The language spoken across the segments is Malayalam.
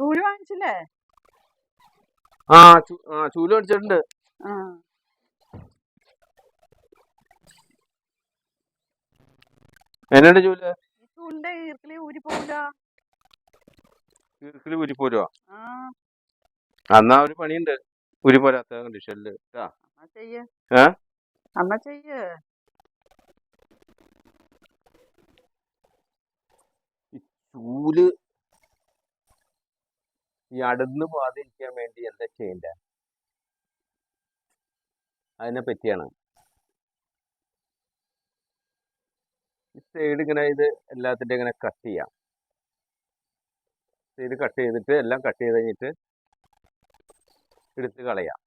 ചൂൽ വാങ്ങിച്ചില്ലേ? ആ ആ ചൂൽ മേടിച്ചിട്ടുണ്ട് എന്നുണ്ട് ചൂൽ? ചൂലിന്റെ ഈർക്കിലി ഊരി പോവില്ല ഈർക്കിൽ ഉരിപ്പോരുവാ ആ. എന്നാ ഒരു പണിയുണ്ട്. ഉരിപ്പോരാത്ത കണ്ടീഷനിൽ ഏ? എന്നാ ചെയ്യ്. ചൂൽ ഈ അടുന്ന് പോകാതിരിക്കാൻ വേണ്ടി എന്താ ചെയ്യണ്ടേ? അതിനെ പറ്റിയാണ്. ഈ സൈഡ് ഇങ്ങനെ ഇത് എല്ലാത്തിന്റെ ഇങ്ങനെ കട്ട് ചെയ്യാം. ഇത് കട്ട് ചെയ്തിട്ട് എല്ലാം കട്ട് ചെയ്ത് കഴിഞ്ഞിട്ട് എടുത്ത് കളയാം.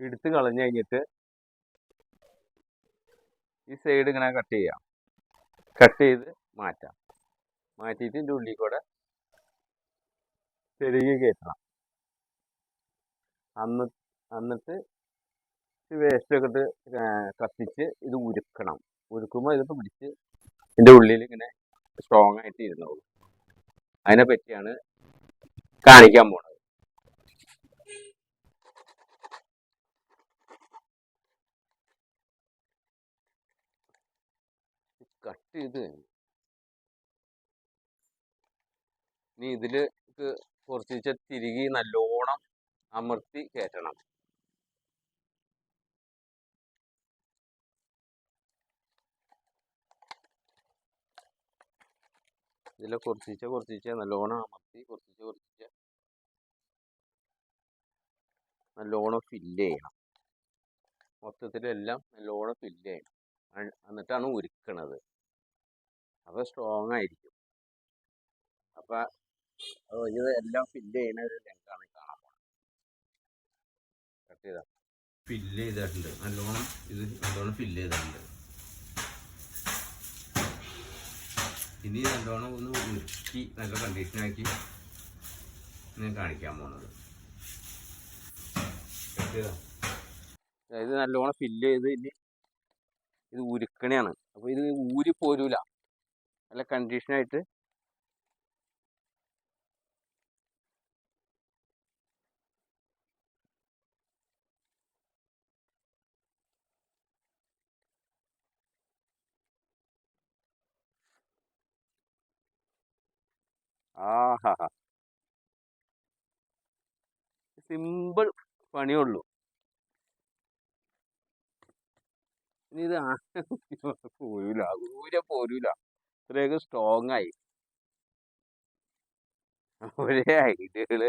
എടുത്ത് കളഞ്ഞു കഴിഞ്ഞിട്ട് ഈ സൈഡ് ഇങ്ങനെ കട്ട് ചെയ്യാം. കട്ട് ചെയ്ത് മാറ്റാം. മാറ്റിയിട്ട് ഇതിന്റെ ഉള്ളിൽ കൂടെ തിരികെ കയറ്റണം അന്ന് എന്നിട്ട് വേസ്റ്റ് ഒക്കെ ഇട്ട് കത്തിച്ച് ഇത് ഉരുക്കണം. ഉരുക്കുമ്പോൾ ഇതിപ്പോൾ പിടിച്ച് ഇതിന്റെ ഉള്ളിൽ ഇങ്ങനെ സ്ട്രോങ് ആയിട്ട് ഇരുന്നോളൂ. അതിനെ പറ്റിയാണ് കാണിക്കാൻ പോണത്. കട്ട് ചെയ്ത്. ഇനി ഇതിൽ കുറച്ച് തിരികെ നല്ലോണം അമർത്തി കയറ്റണം. ഇതിലെ കുറച്ചിച്ച കുറച്ചിച്ച നല്ലോണം അമർത്തി കുറച്ചിച്ച കുറച്ചിച്ച. നല്ലോണം ഫില്ല് ചെയ്യണം. മൊത്തത്തിലെല്ലാം നല്ലോണം ഫില്ല് ചെയ്യണം. എന്നിട്ടാണ് ഉരുക്കണത്. അപ്പോൾ സ്ട്രോങ് ആയിരിക്കും. അപ്പം അപ്പോൾ ഇത് എല്ലാം ഫില്ല് ചെയ്യുന്ന ഒരു രംഗമാണ് കാണാൻ പോകുന്നത് കട്ട് ചെയ്താ? ഫില്ല് ചെയ്തിട്ടുണ്ട്. നല്ലോണം ഇത് നല്ലോണം ഫില്ല് ചെയ്തിട്ടുണ്ട്. ഇനി നല്ലോണം ഒന്ന് ഉരുക്കി നല്ല കണ്ടീഷനാക്കി ഞാൻ കാണിക്കാൻ പോണത്. ഇത് ചെയ്താ? നല്ലോണം ഫില്ല് ചെയ്ത് ഇനി ഇത് ഉരുക്കണയാണ്. അപ്പോൾ ഇത് ഊരി പോരൂല. നല്ല കണ്ടീഷനായിട്ട് ആഹാ. സിമ്പിൾ പണിയുള്ളൂ ഇനി ഇത് പോരൂല ഊര പോരൂല. ഇത്രയൊക്കെ സ്ട്രോങ് ആയി. ഒരേ ഐഡിയകൾ